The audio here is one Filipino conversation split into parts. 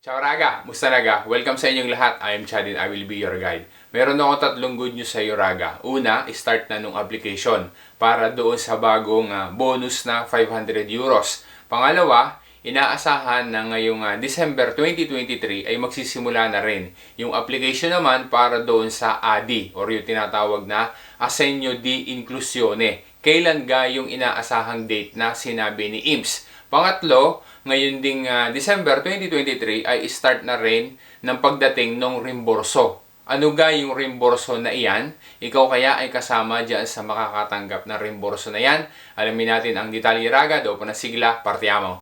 Ciao Raga! Musta Raga? Welcome sa inyong lahat. I am Chadin. I will be your guide. Meron ako tatlong good news sa iyo Raga. Una, start na nung application para doon sa bagong ah, bonus na 500 euros. Pangalawa, inaasahan na ngayong ah, December 2023 ay magsisimula na rin yung application naman para doon sa ADI or yung tinatawag na Asenyo di Inclusione. Kailan ga yung inaasahang date na sinabi ni IMS? Pangatlo, ngayon ding ah, December 2023 ay start na rin ng pagdating ng rimborso. Ano ga yung rimborso na iyan? Ikaw kaya ay kasama dyan sa makakatanggap na rimborso na yan? Alamin natin ang detalye raga, do po na sigla, partiamo.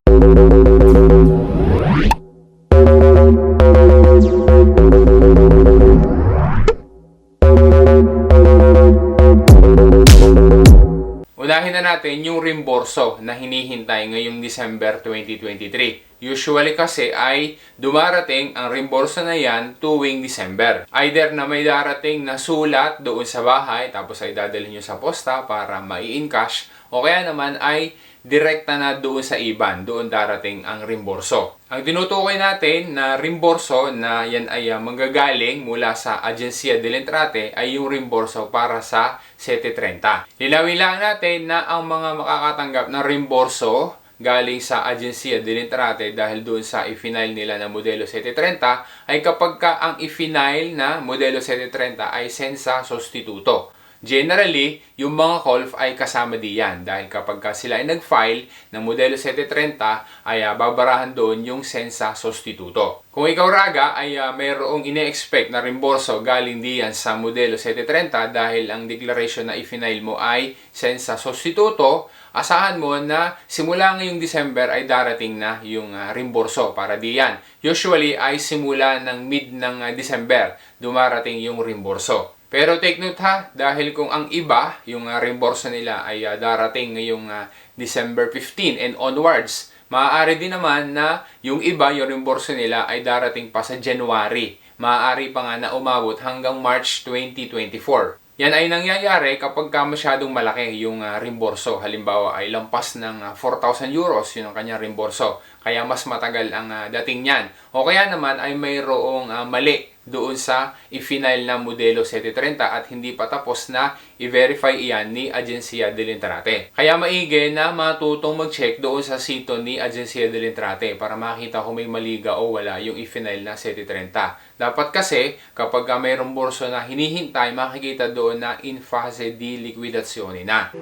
Unahin na natin yung rimborso na hinihintay ngayong December 2023. Usually kasi ay dumarating ang rimborso na yan tuwing December. Either na may darating na sulat doon sa bahay tapos ay dadalhin nyo sa posta para mai-encash o kaya naman ay direkta na doon sa IBAN, doon darating ang rimborso. Ang tinutukoy natin na rimborso na yan ay uh, manggagaling mula sa Agencia del Entrate ay yung rimborso para sa 730. Linawin lang natin na ang mga makakatanggap ng rimborso galing sa Agencia del Entrate dahil doon sa i-final nila na modelo 730 ay kapag ka ang i-final na modelo 730 ay sensa sostituto. Generally, yung mga Golf ay kasama diyan dahil kapag ka sila ay nag-file ng modelo 730 ay uh, babarahan doon yung sensa sostituto. Kung ikaw raga ay uh, mayroong ine-expect na rimborso galing diyan sa modelo 730 dahil ang declaration na i-file mo ay sensa sostituto, asahan mo na simula ngayong December ay darating na yung uh, rimborso para diyan. Usually ay simula ng mid ng uh, December dumarating yung rimborso. Pero take note ha, dahil kung ang iba, yung uh, reimburse nila ay uh, darating ngayong uh, December 15 and onwards, maaari din naman na yung iba, yung reimburse nila ay darating pa sa January. Maaari pa nga na umabot hanggang March 2024. Yan ay nangyayari kapag ka masyadong malaki yung uh, rimborso. Halimbawa ay lampas ng uh, 4,000 euros yun ang kanyang rimborso. Kaya mas matagal ang uh, dating niyan. O kaya naman ay mayroong uh, mali doon sa i-final na modelo 730 at hindi pa tapos na i-verify iyan ni Agencia del Entrate. Kaya maigi na matutong mag-check doon sa sito ni Agencia del Entrate para makita kung may maliga o wala yung i-final na 730. Dapat kasi kapag mayroong borso na hinihintay, makikita doon na in fase di liquidazione na.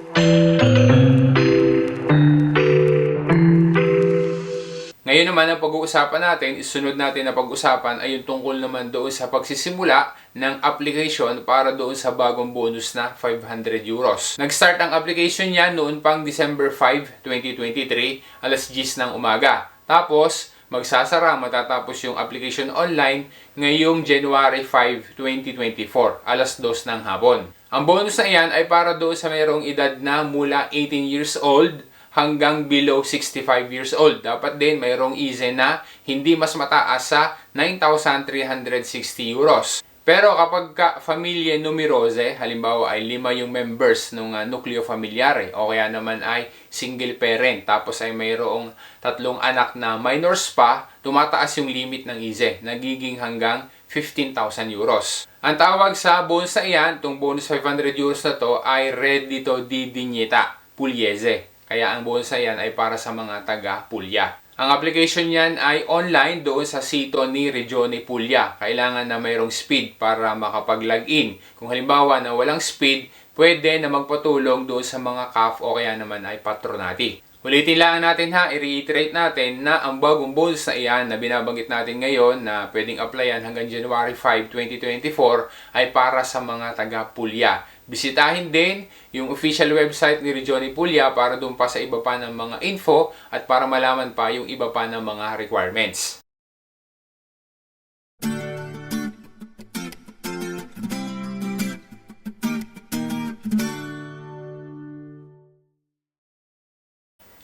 Ngayon naman ang pag-uusapan natin, isunod natin na pag-usapan ay yung tungkol naman doon sa pagsisimula ng application para doon sa bagong bonus na 500 euros. Nag-start ang application niya noon pang December 5, 2023, alas 10 ng umaga. Tapos, magsasara matatapos yung application online ngayong January 5, 2024, alas 2 ng hapon. Ang bonus na iyan ay para doon sa mayroong edad na mula 18 years old hanggang below 65 years old. Dapat din mayroong easy na hindi mas mataas sa 9,360 euros. Pero kapag ka familia numerose, halimbawa ay lima yung members ng uh, nucleo familiare o kaya naman ay single parent tapos ay mayroong tatlong anak na minors pa, tumataas yung limit ng easy. Nagiging hanggang 15,000 euros. Ang tawag sa bonus na iyan, itong bonus 500 euros na to ay reddito di dignita pugliese. Kaya ang na yan ay para sa mga taga Puglia. Ang application niyan ay online doon sa sito ni Regione Puglia. Kailangan na mayroong speed para makapag-login. Kung halimbawa na walang speed, pwede na magpatulong doon sa mga CAF o kaya naman ay patronati. Ulitin lang natin ha, i-reiterate natin na ang bagong bonus na iyan na binabanggit natin ngayon na pwedeng applyan hanggang January 5, 2024 ay para sa mga taga Puglia. Bisitahin din yung official website ni Regione Puglia para doon pa sa iba pa ng mga info at para malaman pa yung iba pa ng mga requirements.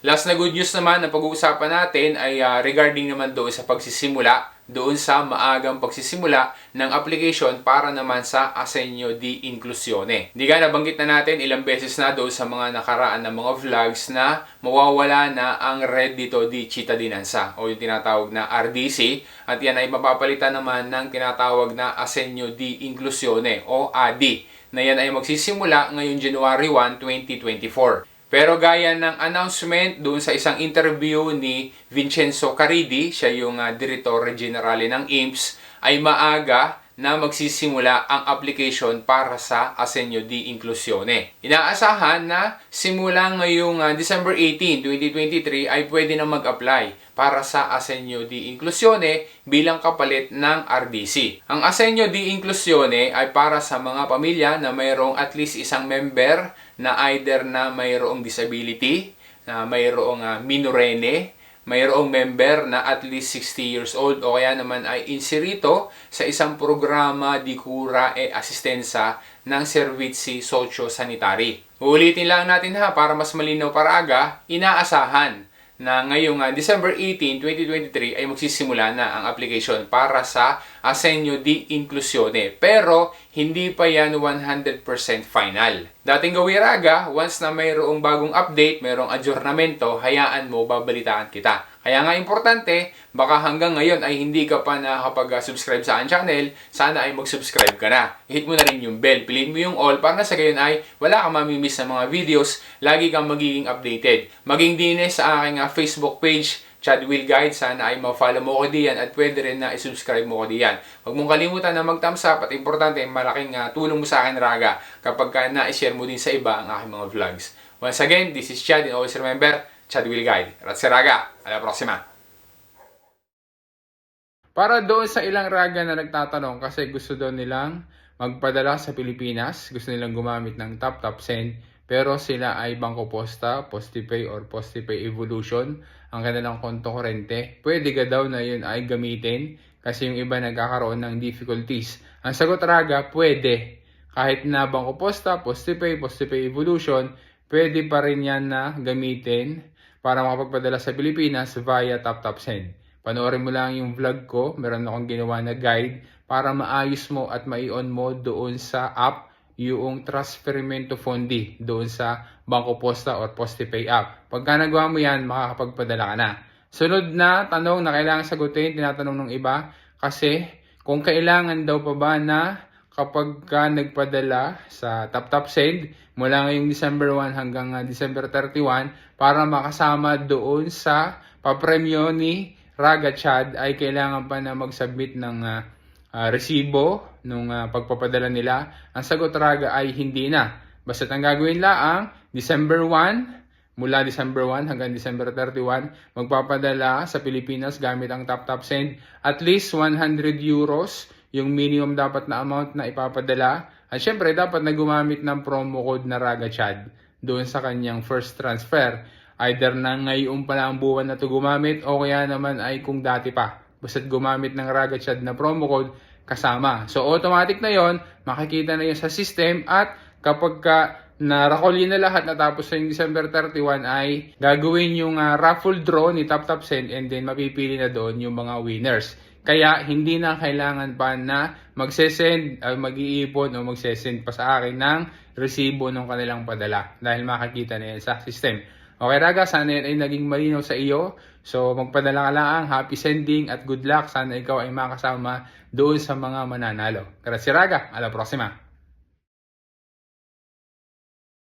Last na good news naman na pag-uusapan natin ay ah, regarding naman doon sa pagsisimula, doon sa maagang pagsisimula ng application para naman sa Asenyo di Inclusione. Di ka nabanggit na natin ilang beses na doon sa mga nakaraan na mga vlogs na mawawala na ang red dito di cittadinanza o yung tinatawag na RDC at yan ay mapapalitan naman ng tinatawag na Asenyo di Inclusione o ADI na yan ay magsisimula ngayong January 1, 2024. Pero gaya ng announcement doon sa isang interview ni Vincenzo Caridi, siya yung uh, Direttore Generale ng IMSS, ay maaga na magsisimula ang application para sa Asenyo di Inclusione. Inaasahan na simula ngayong uh, December 18, 2023 ay pwede na mag-apply para sa Asenyo di Inclusione bilang kapalit ng RDC. Ang Asenyo di Inclusione ay para sa mga pamilya na mayroong at least isang member na either na mayroong disability, na mayroong uh, minorene, mayroong member na at least 60 years old o kaya naman ay insirito sa isang programa di cura e assistenza ng servizi socio-sanitari. Uulitin lang natin ha para mas malinaw para aga, inaasahan na ngayong uh, December 18, 2023 ay magsisimula na ang application para sa Asenyo di Inclusione. Pero hindi pa yan 100% final. Dating gawiraga, once na mayroong bagong update, mayroong adjournamento, hayaan mo, babalitaan kita. Kaya nga importante, baka hanggang ngayon ay hindi ka pa nakakapag-subscribe sa aking channel, sana ay mag-subscribe ka na. Hit mo na rin yung bell, piliin mo yung all para sa gayon ay wala kang mamimiss na mga videos, lagi kang magiging updated. Maging dinis sa aking uh, Facebook page, Chad Will Guide, sana ay ma-follow mo ko diyan at pwede rin na i-subscribe mo ko diyan. Huwag mong kalimutan na mag-thumbs up at importante, malaking uh, tulong mo sa akin Raga kapag ka na-share mo din sa iba ang aking mga vlogs. Once again, this is Chad and always remember, Chad Will Guide. Grazie Raga, alla prossima! Para doon sa ilang raga na nagtatanong kasi gusto daw nilang magpadala sa Pilipinas, gusto nilang gumamit ng Tap Tap Send, pero sila ay Bangko Posta, Postipay or Postipay Evolution, ang kanilang konto korente. Pwede ka daw na yun ay gamitin kasi yung iba nagkakaroon ng difficulties. Ang sagot raga, pwede. Kahit na Bangko Posta, Postipay, Postipay Evolution, pwede pa rin yan na gamitin para makapagpadala sa Pilipinas via TapTapSend. Panoorin mo lang yung vlog ko, meron akong ginawa na guide para maayos mo at mai-on mo doon sa app yung transferimento fondi doon sa Bangko Posta or Postipay app. Pagka nagawa mo yan, makakapagpadala ka na. Sunod na tanong na kailangan sagutin, tinatanong ng iba, kasi kung kailangan daw pa ba na kapag ka nagpadala sa TapTap Send mula ngayong December 1 hanggang uh, December 31 para makasama doon sa papremyo ni Raga Chad ay kailangan pa na mag-submit ng uh, uh, resibo nung uh, pagpapadala nila. Ang sagot Raga ay hindi na. Basta ang gagawin laang December 1 mula December 1 hanggang December 31 magpapadala sa Pilipinas gamit ang TapTap Send at least 100 euros yung minimum dapat na amount na ipapadala. At syempre, dapat na gumamit ng promo code na Raga Chad doon sa kanyang first transfer. Either na ngayon pa lang buwan na to gumamit o kaya naman ay kung dati pa. Basta't gumamit ng Raga Chad na promo code kasama. So automatic na yon makikita na yun sa system at kapag ka na-recall na lahat natapos sa December 31 ay gagawin yung uh, raffle draw ni Tap and then mapipili na doon yung mga winners. Kaya hindi na kailangan pa na magsesend, uh, mag-iipon o magsesend pa sa akin ng resibo ng kanilang padala dahil makikita na yan sa system. Okay Raga, sana yan ay naging malinaw sa iyo. So magpadala ka lang, happy sending at good luck. Sana ikaw ay makasama doon sa mga mananalo. Grazie Raga, ala proxima.